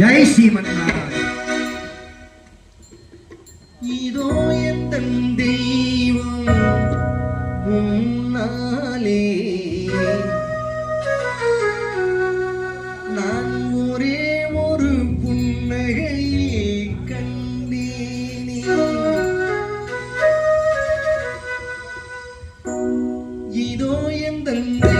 ஜெய் ஸ்ரீமன் இதோ என் தெய்வம் முன்னாலே நான் ஒரே ஒரு புன்னகையை கண்டேனே. இதோ என் தந்தை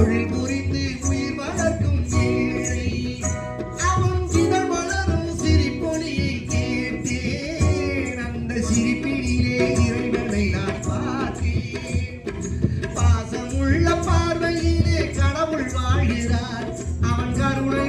தொழில் புரிந்து உயிர் வளர்க்கும் ஏழை அவன் இதழ் வளரும் சிரிப்பொலியை கேட்டேன். அந்த சிரிப்பினிலே இறைவனை நான் பார்த்தேன். பார்வையிலே கடவுள் வாழ்கிறார். அவன் கருணை